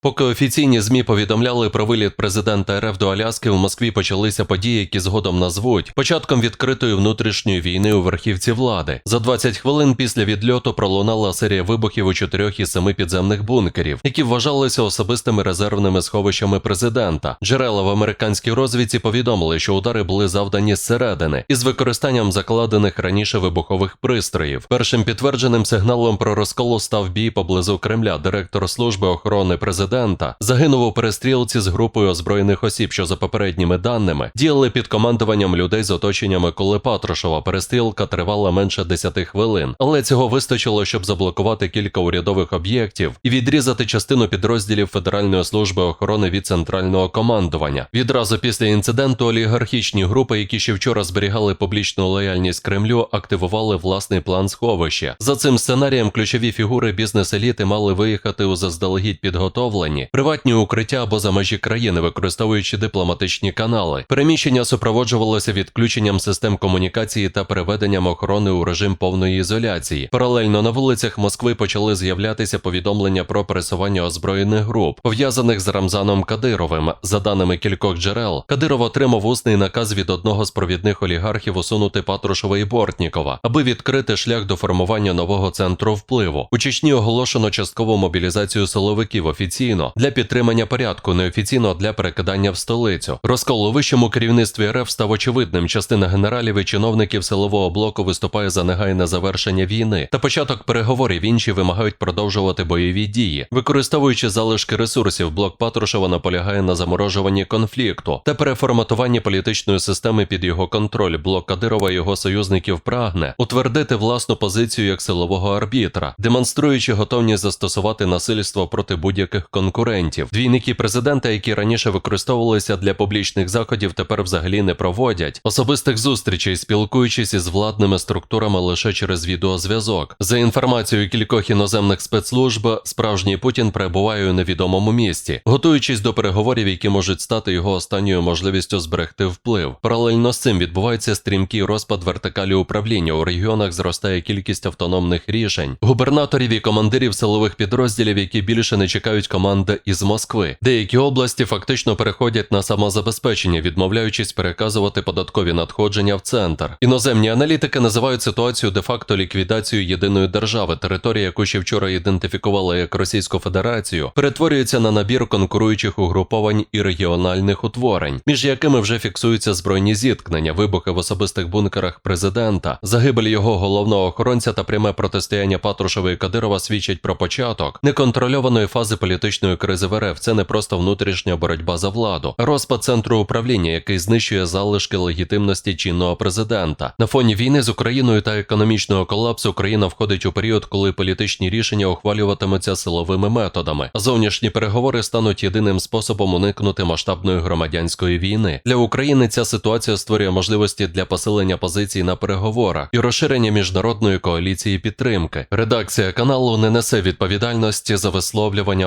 Поки офіційні ЗМІ повідомляли про виліт президента РФ до Аляски, в Москві почалися події, які згодом назвуть початком відкритої внутрішньої війни у верхівці влади. За 20 хвилин після відльоту пролунала серія вибухів у чотирьох із семи підземних бункерів, які вважалися особистими резервними сховищами президента. Джерела в американській розвідці повідомили, що удари були завдані зсередини із використанням закладених раніше вибухових пристроїв. Першим підтвердженим сигналом про розколу став бій поблизу Кремля. Директор служби охорони президента загинув у перестрілці з групою озброєних осіб, що за попередніми даними діяли під командуванням людей з оточення Миколи Патрушева. Перестрілка тривала менше 10 хвилин, але цього вистачило, щоб заблокувати кілька урядових об'єктів і відрізати частину підрозділів Федеральної служби охорони від центрального командування. Відразу після інциденту олігархічні групи, які ще вчора зберігали публічну лояльність Кремлю, активували власний план сховища. За цим сценарієм ключові фігури бізнес-еліти мали виїхати у заздалегідь підготовлені приватні укриття або за межі країни, використовуючи дипломатичні канали. Переміщення супроводжувалося відключенням систем комунікації та переведенням охорони у режим повної ізоляції. Паралельно на вулицях Москви почали з'являтися повідомлення про пересування озброєних груп, пов'язаних з Рамзаном Кадировим. За даними кількох джерел, Кадиров отримав усний наказ від одного з провідних олігархів усунути Патрушева і Бортнікова, аби відкрити шлях до формування нового центру впливу. У Чечні оголошено часткову мобілізацію силовиків офіційно для підтримання порядку, неофіційно для перекидання в столицю. Розкол у вищому керівництві РФ став очевидним. Частина генералів і чиновників силового блоку виступає за негайне завершення війни та початок переговорів. Інші вимагають продовжувати бойові дії, використовуючи залишки ресурсів. Блок Патрушева наполягає на заморожуванні конфлікту та переформатуванні політичної системи під його контроль. Блок Кадирова і його союзників прагне утвердити власну позицію як силового арбітра, демонструючи готовність застосувати насильство проти будь-яких конкурентів. Двійники президента, які раніше використовувалися для публічних заходів, тепер взагалі не проводять особистих зустрічей, спілкуючись із владними структурами лише через відеозв'язок. За інформацією кількох іноземних спецслужб, справжній Путін перебуває у невідомому місці, готуючись до переговорів, які можуть стати його останньою можливістю зберегти вплив. Паралельно з цим відбувається стрімкий розпад вертикалі управління. У регіонах зростає кількість автономних рішень, губернаторів і командирів силових підрозділів, які більше не чекають команди із Москви. Деякі області фактично переходять на самозабезпечення, відмовляючись переказувати податкові надходження в центр. Іноземні аналітики називають ситуацію де-факто ліквідацією єдиної держави. Територія, яку ще вчора ідентифікували як Російську Федерацію, перетворюється на набір конкуруючих угруповань і регіональних утворень, між якими вже фіксуються збройні зіткнення, вибухи в особистих бункерах президента, загибель його головного охоронця та пряме протистояння Патрушева і Кадирова свідчать про початок неконтрольованої фази політичної кризи в РФ. Це не просто внутрішня боротьба за владу, розпад центру управління, який знищує залишки легітимності чинного президента. На фоні війни з Україною та економічного колапсу Україна входить у період, коли політичні рішення ухвалюватимуться силовими методами, зовнішні переговори стануть єдиним способом уникнути масштабної громадянської війни. Для України ця ситуація створює можливості для посилення позицій на переговорах і розширення міжнародної коаліції підтримки. Редакція каналу не несе відповідальності за висловлювання